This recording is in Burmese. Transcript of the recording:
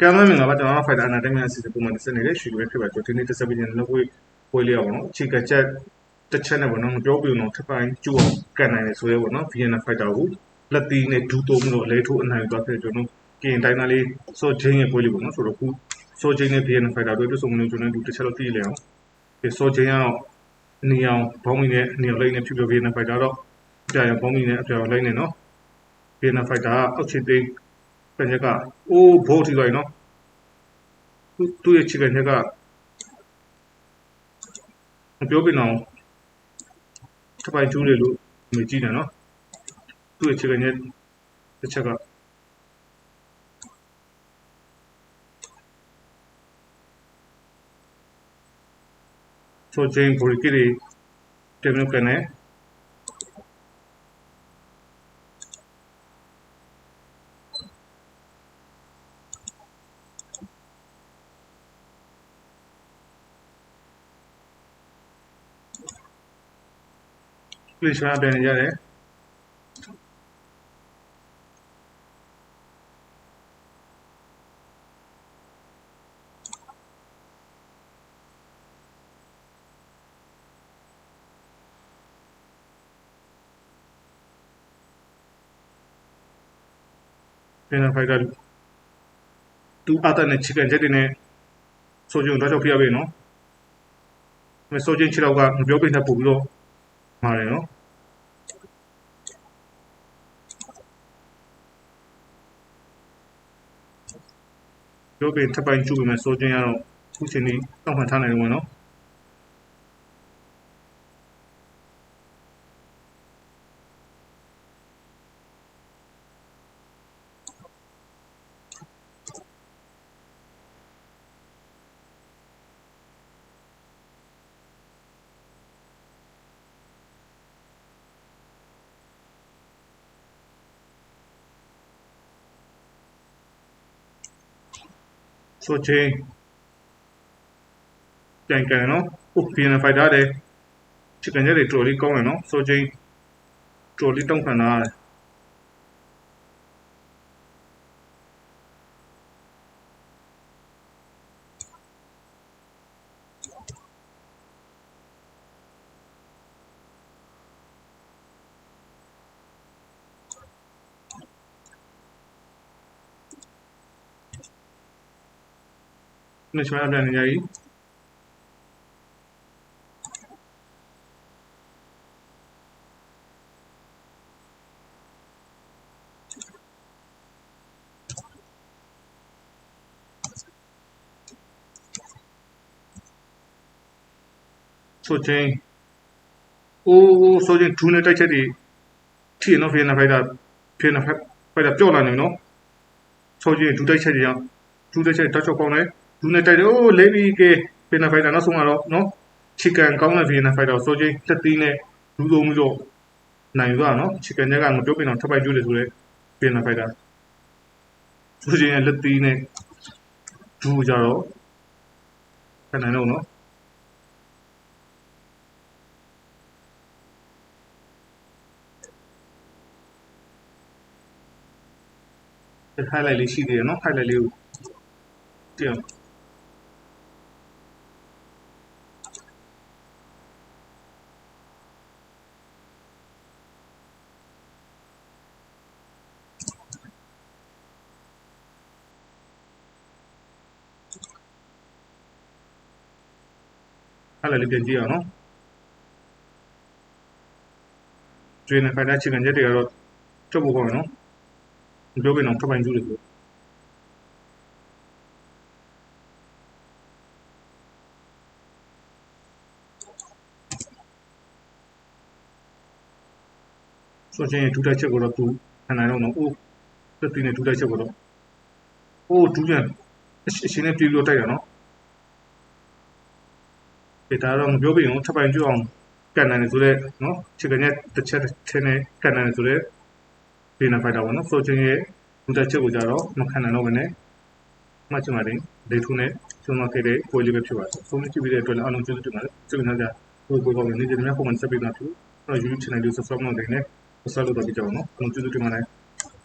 ကံမမင်္ဂလာပါကျွန်တော်ဖိုက်တာအနာတိုင်းများအစီအစဉ်ပုံမှန်တက်နေတဲ့ရွှေပဲဖြစ်ပါတော့ဒီနေ့တက်ဆက်ပြီးရင်လောက်ဝေးဝေးလေးအောင်နော်အခြေကချက်တစ်ချက်နဲ့ပေါ့နော်မပြောပြဘူးနော်ထပ်ပိုင်းကျူအောင်ကန်နိုင်တယ်ဆိုရဲပေါ့နော် VN Fighter ကိုလက်တီးနဲ့ဒူးသုံးလို့အလဲထိုးအနိုင်သွားခဲ့ကျွန်တော်ကင်တိုင်းသားလေးစောချင်းရဲ့ပွဲလေးပေါ့နော်ဆိုတော့ခုစောချင်းနဲ့ VN Fighter တို့တွေ့ဆုံမလို့ကျွန်တော်တို့တစ်ချက်တော့သိလေအောင်ဒီစောချင်းကတော့နေအောင်ဘောင်းမီနဲ့နေအောင်လိမ့်နဲ့ဖြူဖြူ VN Fighter တော့ကြာရဘောင်းမီနဲ့အပြောင်းလိမ့်နဲ့နော် VN Fighter ကအောက်ချစ်သိ မ်းပြန်ချက်ကအိုးဘိုးထီလိုက်နော်သူသူ့ရဲ့ခြေကန်ချက်ကမပြောပြအောင်ထပ်ပိုင်ကျူးလေလို့မြင်ကြည့်တယ်နော်သူ့ရဲ့ခြေကန်ချက်တစ်ချက်ကဆိုချင်းဘူရီကီရီတင်လို့ကနေ ပလစ်ရှာပြန်နေရတယ်ပြန်ဖိုက်တာသူအတားနဲ့ချီကန်ချက်တွေနဲ့ဆိုကြုံတော့ချောက်ပြရပြီနော်မဆိုချင်းချီတော့ကမပြောပြတဲ့ပို့ပြီးတော့ မာတယ်နော်ပြောပြထပ်ပိုင်းကျူးပြီမဲ့ဆိုချင်းကတော့ခုချိန်นี้တောက်မှန်ထားနိုင်တယ်ဝင်နော် ဆိုချင်းပြန်ကန်နော်ဟို VN Fighter တဲ့ချစ်ကန်ချက်တွေတော်လေးကောင်းတယ်နော်ဆိုချင်းတော်လေးတောင်းခံတာတယ် နှစ်ချွားပြန်နေကြပြီဆိုချင်းအိုးဆိုချင်းဒူးနဲ့တိုက်ချက်တွေထီနော်ဖေးနဖိုက်တာဖေးနဖိုက်တာပြော့လာနေနော်ဆိုချင်းဒူးတိုက်ချက်တွေကြောင့်ဒူးတိုက်ချက်တောက်ချောက်ကောင်းတယ် ဒူးနဲ့တိုက်တယ်အိုးလေးဘီကေဖေးနဖိုက်တာနောက်ဆုံးကတော့နော်ချီကန်ကောင်းတဲ့ဖေးနဖိုက်တာဆိုချင်းလက်သီးနဲ့ဒူးသုံးပြီးတော့နိုင်သွားနော်ချီကန်ညက်ကငပြောပြအောင်ထပ်ပိုက်ကျွေးတယ်ဆိုတော့ဖေးနဖိုက်တာဆိုချင်းလက်သီးနဲ့ဒူးကြတော့ခဏနိုင်တော့နော်ဟိုက်လိုက်လေးရှိသေးတယ်နော်ဟိုက်လိုက်လေးကိုတင် ဟိုက်လိုက်လေးပြန်ကြည့်အောင်နော်ကျွေးနေဖိုင်တာချီကန်ချက်တွေကတော့ကျုပ်ဖို့ကောင်းတယ်နော်မပြောပြအောင်ထပ်ပိုင်းကျူးတယ်ဆိုဆိုချင်းဒူတိုက်ချက်ကိုတော့သူခံနိုင်တော့နော်အိုးတက်တင်းနဲ့ဒူတိုက်ချက်ကိုတော့အိုးဒူပြန်အရှင်နဲ့ပြေလို့တိုက်တာနော် ဒီဒါတော့မပြောပြအောင်ထပ်ပိုင်းကျူးအောင်ကန်နိုင်တယ်ဆိုတော့နော်ချစ်ကနေတစ်ချက်တစ်နဲ့ကန်နိုင်တယ်ဆိုတော့ဖေးနာဖိုက်တာပေါ့နော်ဆိုချင်းရဲ့ဒူတိုက်ချက်ကိုကြတော့မခံနိုင်တော့ဘဲနဲ့မှတ်ချင်ပါတယ်ဒေထုနဲ့ကျွန်တော်ခဲ့တဲ့ကိုယ်လေးပဲဖြစ်ပါတယ်ဆုံးဖြတ်ကြည့်ပြီးတဲ့အတွက်လည်းအားလုံးကျေးဇူးတင်ပါတယ်စိတ်ဝင်စားကြကိုယ်ကိုယ်ကောင်းနေနေကြတဲ့များပုံမှန်ဆက်ပြီးသားဖြစ်တော့ YouTube channel ကို subscribe လုပ်နေတယ်ဆက်လို့တော့ကြည့်ကြအောင်နော်အားလုံးကျေးဇူးတင်ပါတယ်